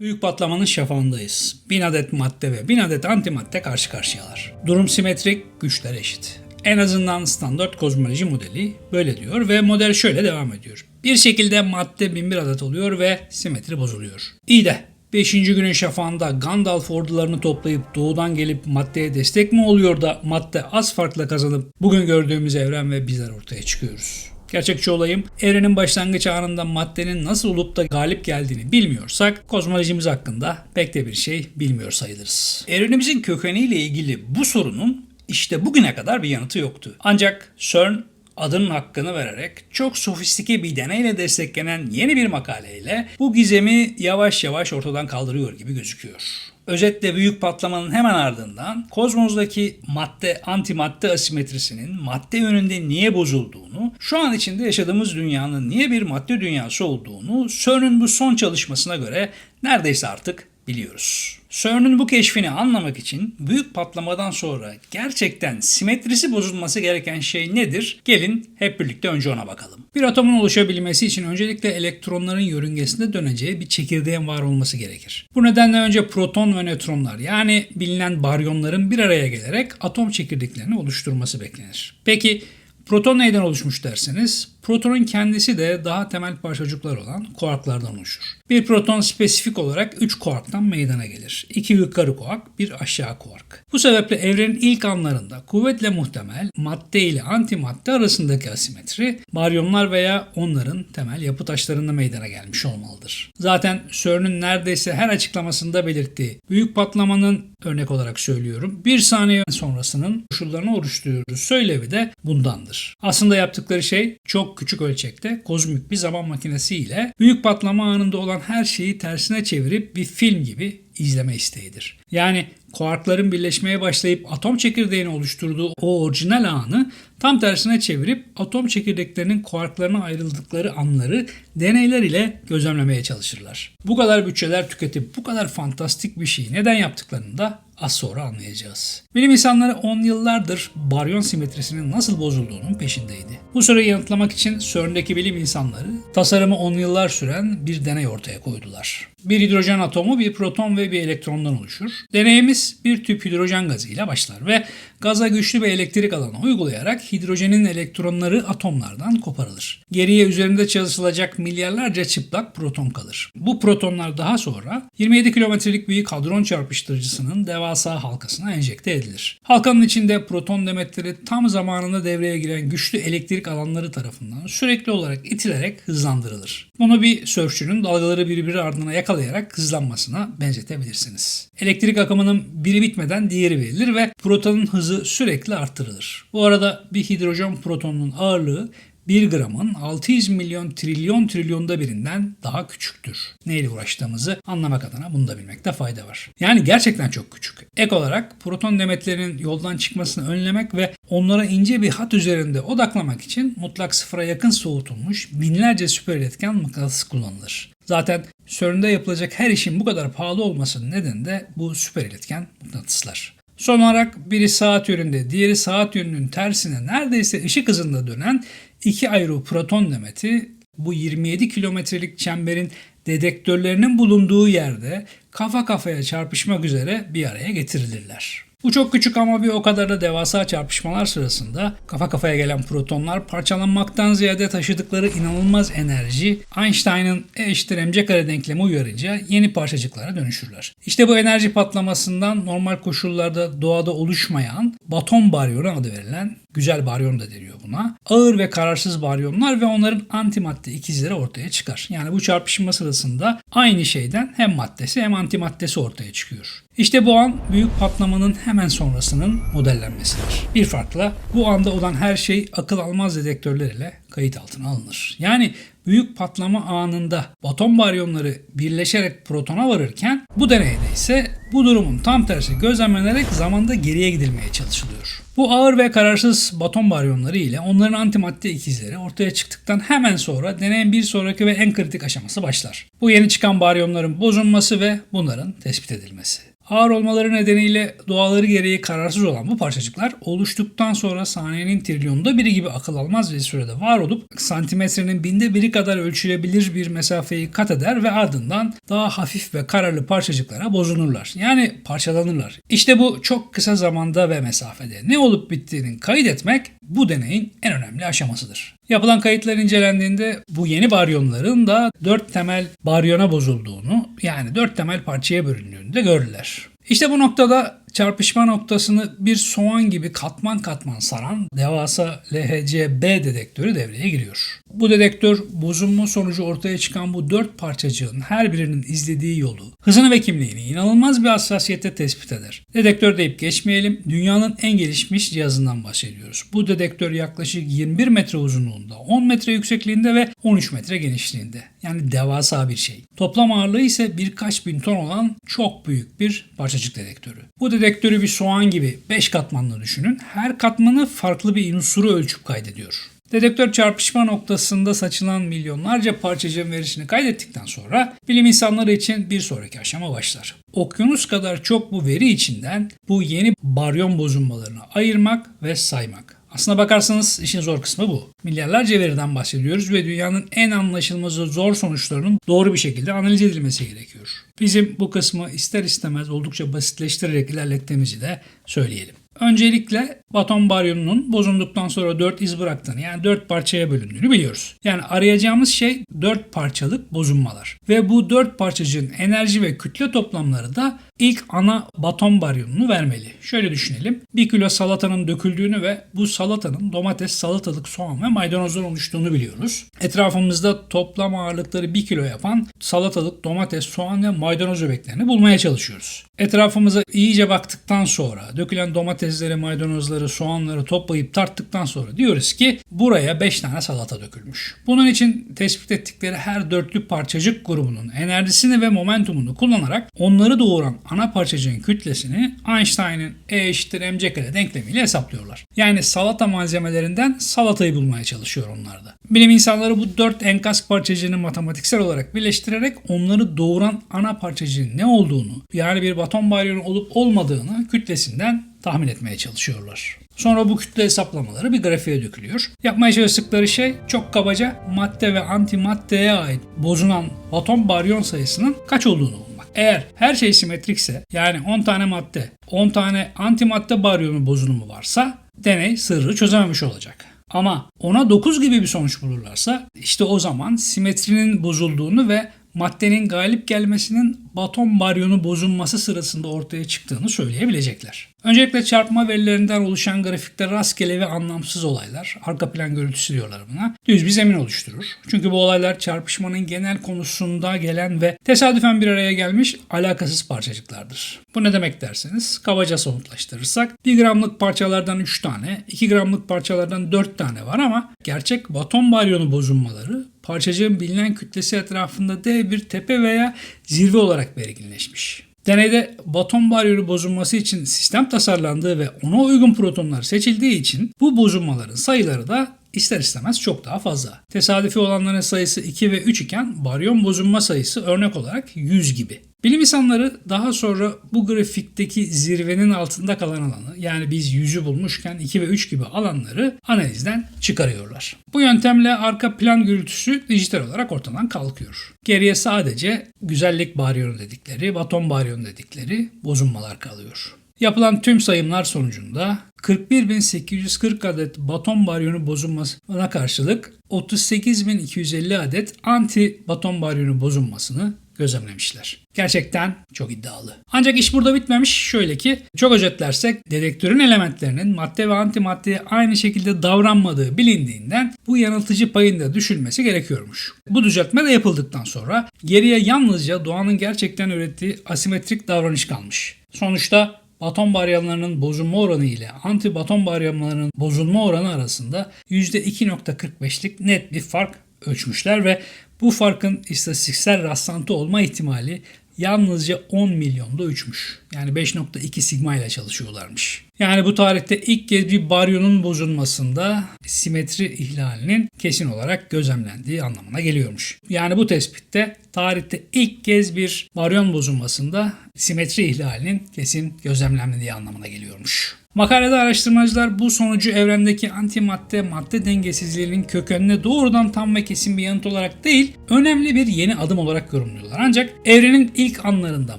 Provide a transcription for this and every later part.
Büyük patlamanın şafağındayız. Bin adet madde ve bin adet antimadde karşı karşıyalar. Durum simetrik, güçler eşit. En azından standart kozmoloji modeli böyle diyor ve model şöyle devam ediyor. Bir şekilde madde bin bir adet oluyor ve simetri bozuluyor. İyi de 5. günün şafağında Gandalf ordularını toplayıp doğudan gelip maddeye destek mi oluyor da madde az farkla kazanıp bugün gördüğümüz evren ve bizler ortaya çıkıyoruz. Gerçekçi olayım, evrenin başlangıç anında maddenin nasıl olup da galip geldiğini bilmiyorsak kozmolojimiz hakkında pek de bir şey bilmiyor sayılırız. Evrenimizin kökeniyle ilgili bu sorunun işte bugüne kadar bir yanıtı yoktu. Ancak CERN adının hakkını vererek çok sofistike bir deneyle desteklenen yeni bir makaleyle bu gizemi yavaş yavaş ortadan kaldırıyor gibi gözüküyor. Özetle büyük patlamanın hemen ardından kozmozdaki madde antimadde asimetrisinin madde yönünde niye bozulduğunu, şu an içinde yaşadığımız dünyanın niye bir madde dünyası olduğunu CERN'ün bu son çalışmasına göre neredeyse artık biliyoruz. CERN'ün bu keşfini anlamak için büyük patlamadan sonra gerçekten simetrisi bozulması gereken şey nedir? Gelin hep birlikte önce ona bakalım. Bir atomun oluşabilmesi için öncelikle elektronların yörüngesinde döneceği bir çekirdeğin var olması gerekir. Bu nedenle önce proton ve nötronlar yani bilinen baryonların bir araya gelerek atom çekirdeklerini oluşturması beklenir. Peki Proton neyden oluşmuş derseniz, protonun kendisi de daha temel parçacıklar olan kuarklardan oluşur. Bir proton spesifik olarak 3 kuarktan meydana gelir. 2 yukarı kuark, bir aşağı kuark. Bu sebeple evrenin ilk anlarında kuvvetle muhtemel madde ile antimadde arasındaki asimetri, baryonlar veya onların temel yapı taşlarında meydana gelmiş olmalıdır. Zaten CERN'ün neredeyse her açıklamasında belirttiği büyük patlamanın örnek olarak söylüyorum bir saniye sonrasının koşullarını oluşturduğu söylevi de bundandır. Aslında yaptıkları şey çok küçük ölçekte kozmik bir zaman makinesi ile büyük patlama anında olan her şeyi tersine çevirip bir film gibi izleme isteğidir. Yani kuarkların birleşmeye başlayıp atom çekirdeğini oluşturduğu o orijinal anı tam tersine çevirip atom çekirdeklerinin kuarklarına ayrıldıkları anları deneyler ile gözlemlemeye çalışırlar. Bu kadar bütçeler tüketip bu kadar fantastik bir şeyi neden yaptıklarını da az sonra anlayacağız. Bilim insanları 10 yıllardır baryon simetrisinin nasıl bozulduğunun peşindeydi. Bu soruyu yanıtlamak için CERN'deki bilim insanları tasarımı 10 yıllar süren bir deney ortaya koydular. Bir hidrojen atomu bir proton ve bir elektrondan oluşur. Deneyimiz bir tüp hidrojen gazı ile başlar ve gaza güçlü bir elektrik alanı uygulayarak hidrojenin elektronları atomlardan koparılır. Geriye üzerinde çalışılacak milyarlarca çıplak proton kalır. Bu protonlar daha sonra 27 kilometrelik büyük hadron çarpıştırıcısının devasa halkasına enjekte edilir. Halkanın içinde proton demetleri tam zamanında devreye giren güçlü elektrik alanları tarafından sürekli olarak itilerek hızlandırılır. Bunu bir sörfçünün dalgaları birbiri ardına yakalayarak hızlanmasına benzetebilirsiniz. Elektrik akımının biri bitmeden diğeri verilir ve protonun hızı sürekli arttırılır. Bu arada bir hidrojen protonunun ağırlığı 1 gramın 600 milyon trilyon trilyonda birinden daha küçüktür. Neyle uğraştığımızı anlamak adına bunu da bilmekte fayda var. Yani gerçekten çok küçük. Ek olarak proton demetlerinin yoldan çıkmasını önlemek ve onlara ince bir hat üzerinde odaklamak için mutlak sıfıra yakın soğutulmuş binlerce süper iletken mıknatıs kullanılır. Zaten CERN'de yapılacak her işin bu kadar pahalı olmasının nedeni de bu süper iletken mıknatıslar. Son olarak biri saat yönünde, diğeri saat yönünün tersine neredeyse ışık hızında dönen iki ayrı proton demeti bu 27 kilometrelik çemberin dedektörlerinin bulunduğu yerde kafa kafaya çarpışmak üzere bir araya getirilirler. Bu çok küçük ama bir o kadar da devasa çarpışmalar sırasında kafa kafaya gelen protonlar parçalanmaktan ziyade taşıdıkları inanılmaz enerji Einstein'ın E eşittir mc kare denklemi uyarınca yeni parçacıklara dönüşürler. İşte bu enerji patlamasından normal koşullarda doğada oluşmayan baton baryonu adı verilen güzel baryon da deniyor buna. Ağır ve kararsız baryonlar ve onların antimadde ikizleri ortaya çıkar. Yani bu çarpışma sırasında aynı şeyden hem maddesi hem antimaddesi ortaya çıkıyor. İşte bu an büyük patlamanın hemen sonrasının modellenmesidir. Bir farkla bu anda olan her şey akıl almaz dedektörler ile kayıt altına alınır. Yani büyük patlama anında baton baryonları birleşerek protona varırken bu deneyde ise bu durumun tam tersi gözlemlenerek zamanda geriye gidilmeye çalışılıyor. Bu ağır ve kararsız baton baryonları ile onların antimadde ikizleri ortaya çıktıktan hemen sonra deneyin bir sonraki ve en kritik aşaması başlar. Bu yeni çıkan baryonların bozulması ve bunların tespit edilmesi. Ağır olmaları nedeniyle doğaları gereği kararsız olan bu parçacıklar oluştuktan sonra saniyenin trilyonda biri gibi akıl almaz bir sürede var olup santimetrenin binde biri kadar ölçülebilir bir mesafeyi kat eder ve ardından daha hafif ve kararlı parçacıklara bozulurlar. Yani parçalanırlar. İşte bu çok kısa zamanda ve mesafede ne olup bittiğini kaydetmek bu deneyin en önemli aşamasıdır. Yapılan kayıtlar incelendiğinde bu yeni baryonların da dört temel baryona bozulduğunu yani dört temel parçaya bölündüğünü de gördüler. İşte bu noktada çarpışma noktasını bir soğan gibi katman katman saran devasa LHC-B dedektörü devreye giriyor. Bu dedektör bozulma sonucu ortaya çıkan bu dört parçacığın her birinin izlediği yolu, hızını ve kimliğini inanılmaz bir hassasiyette tespit eder. Dedektör deyip geçmeyelim, dünyanın en gelişmiş cihazından bahsediyoruz. Bu dedektör yaklaşık 21 metre uzunluğunda, 10 metre yüksekliğinde ve 13 metre genişliğinde. Yani devasa bir şey. Toplam ağırlığı ise birkaç bin ton olan çok büyük bir parçacık dedektörü. Bu dedektörü bir soğan gibi 5 katmanlı düşünün. Her katmanı farklı bir unsuru ölçüp kaydediyor. Dedektör çarpışma noktasında saçılan milyonlarca parçacığın verisini kaydettikten sonra bilim insanları için bir sonraki aşama başlar. Okyanus kadar çok bu veri içinden bu yeni baryon bozulmalarını ayırmak ve saymak. Aslına bakarsanız işin zor kısmı bu. Milyarlarca veriden bahsediyoruz ve dünyanın en anlaşılması zor sonuçlarının doğru bir şekilde analiz edilmesi gerekiyor. Bizim bu kısmı ister istemez oldukça basitleştirerek ilerlettiğimizi de söyleyelim. Öncelikle baton baryonunun bozunduktan sonra 4 iz bıraktığını yani 4 parçaya bölündüğünü biliyoruz. Yani arayacağımız şey 4 parçalık bozunmalar. Ve bu 4 parçacığın enerji ve kütle toplamları da ilk ana baton baryonunu vermeli. Şöyle düşünelim. 1 kilo salatanın döküldüğünü ve bu salatanın domates, salatalık, soğan ve maydanozdan oluştuğunu biliyoruz. Etrafımızda toplam ağırlıkları 1 kilo yapan salatalık, domates, soğan ve maydanoz öbeklerini bulmaya çalışıyoruz. Etrafımıza iyice baktıktan sonra dökülen domatesleri, maydanozları, soğanları toplayıp tarttıktan sonra diyoruz ki buraya 5 tane salata dökülmüş. Bunun için tespit ettikleri her dörtlü parçacık grubunun enerjisini ve momentumunu kullanarak onları doğuran ana parçacığın kütlesini Einstein'ın E eşittir mc kare denklemiyle hesaplıyorlar. Yani salata malzemelerinden salatayı bulmaya çalışıyor onlar da. Bilim insanları bu dört enkaz parçacığını matematiksel olarak birleştirerek onları doğuran ana parçacığın ne olduğunu yani bir baton baryonu olup olmadığını kütlesinden tahmin etmeye çalışıyorlar. Sonra bu kütle hesaplamaları bir grafiğe dökülüyor. Yapmaya çalıştıkları şey çok kabaca madde ve antimaddeye ait bozulan atom baryon sayısının kaç olduğunu. Eğer her şey simetrikse yani 10 tane madde, 10 tane antimadde baryonu bozulumu varsa deney sırrı çözememiş olacak. Ama ona 9 gibi bir sonuç bulurlarsa işte o zaman simetrinin bozulduğunu ve maddenin galip gelmesinin baton baryonu bozulması sırasında ortaya çıktığını söyleyebilecekler. Öncelikle çarpma verilerinden oluşan grafikte rastgele ve anlamsız olaylar, arka plan görüntüsü diyorlar buna, düz bir zemin oluşturur. Çünkü bu olaylar çarpışmanın genel konusunda gelen ve tesadüfen bir araya gelmiş alakasız parçacıklardır. Bu ne demek derseniz, kabaca somutlaştırırsak 1 gramlık parçalardan 3 tane, 2 gramlık parçalardan 4 tane var ama gerçek baton baryonu bozulmaları parçacığın bilinen kütlesi etrafında dev bir tepe veya zirve olarak belirginleşmiş. Deneyde baton baryonu bozulması için sistem tasarlandığı ve ona uygun protonlar seçildiği için bu bozulmaların sayıları da ister istemez çok daha fazla. Tesadüfi olanların sayısı 2 ve 3 iken baryon bozulma sayısı örnek olarak 100 gibi. Bilim insanları daha sonra bu grafikteki zirvenin altında kalan alanı yani biz yüzü bulmuşken 2 ve 3 gibi alanları analizden çıkarıyorlar. Bu yöntemle arka plan gürültüsü dijital olarak ortadan kalkıyor. Geriye sadece güzellik baryonu dedikleri, baton baryonu dedikleri bozulmalar kalıyor. Yapılan tüm sayımlar sonucunda 41.840 adet baton baryonu bozulmasına karşılık 38.250 adet anti baton baryonu bozulmasını gözlemlemişler. Gerçekten çok iddialı. Ancak iş burada bitmemiş. Şöyle ki çok özetlersek dedektörün elementlerinin madde ve antimaddeye aynı şekilde davranmadığı bilindiğinden bu yanıltıcı payın da düşülmesi gerekiyormuş. Bu düzeltme de yapıldıktan sonra geriye yalnızca doğanın gerçekten ürettiği asimetrik davranış kalmış. Sonuçta atom baryonlarının bozulma oranı ile anti baton baryonlarının bozulma oranı arasında %2.45'lik net bir fark ölçmüşler ve bu farkın istatistiksel rastlantı olma ihtimali yalnızca 10 milyonda uçmuş. Yani 5.2 sigma ile çalışıyorlarmış. Yani bu tarihte ilk kez bir baryonun bozulmasında simetri ihlalinin kesin olarak gözlemlendiği anlamına geliyormuş. Yani bu tespitte tarihte ilk kez bir baryon bozulmasında simetri ihlalinin kesin gözlemlendiği anlamına geliyormuş. Makalede araştırmacılar bu sonucu evrendeki antimadde madde dengesizliğinin kökenine doğrudan tam ve kesin bir yanıt olarak değil, önemli bir yeni adım olarak yorumluyorlar. Ancak evrenin ilk anlarında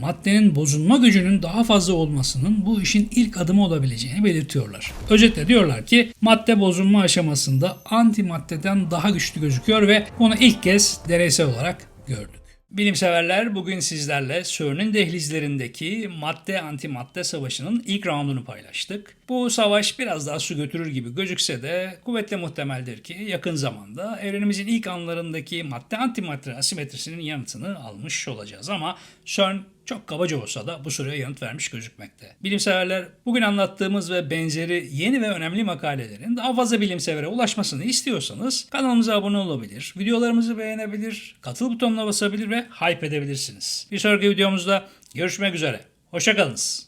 maddenin bozulma gücünün daha fazla olmasının bu işin ilk adımı olabileceğini belirtiyorlar. Özetle diyorlar ki madde bozulma aşamasında antimaddeden daha güçlü gözüküyor ve bunu ilk kez deneysel olarak gördük. Bilimseverler bugün sizlerle CERN'ün dehlizlerindeki madde antimadde savaşının ilk roundunu paylaştık. Bu savaş biraz daha su götürür gibi gözükse de kuvvetle muhtemeldir ki yakın zamanda evrenimizin ilk anlarındaki madde antimadde asimetrisinin yanıtını almış olacağız ama CERN çok kabaca olsa da bu soruya yanıt vermiş gözükmekte. Bilimseverler bugün anlattığımız ve benzeri yeni ve önemli makalelerin daha fazla bilimsevere ulaşmasını istiyorsanız kanalımıza abone olabilir, videolarımızı beğenebilir, katıl butonuna basabilir ve hype edebilirsiniz. Bir sonraki videomuzda görüşmek üzere. Hoşçakalınız.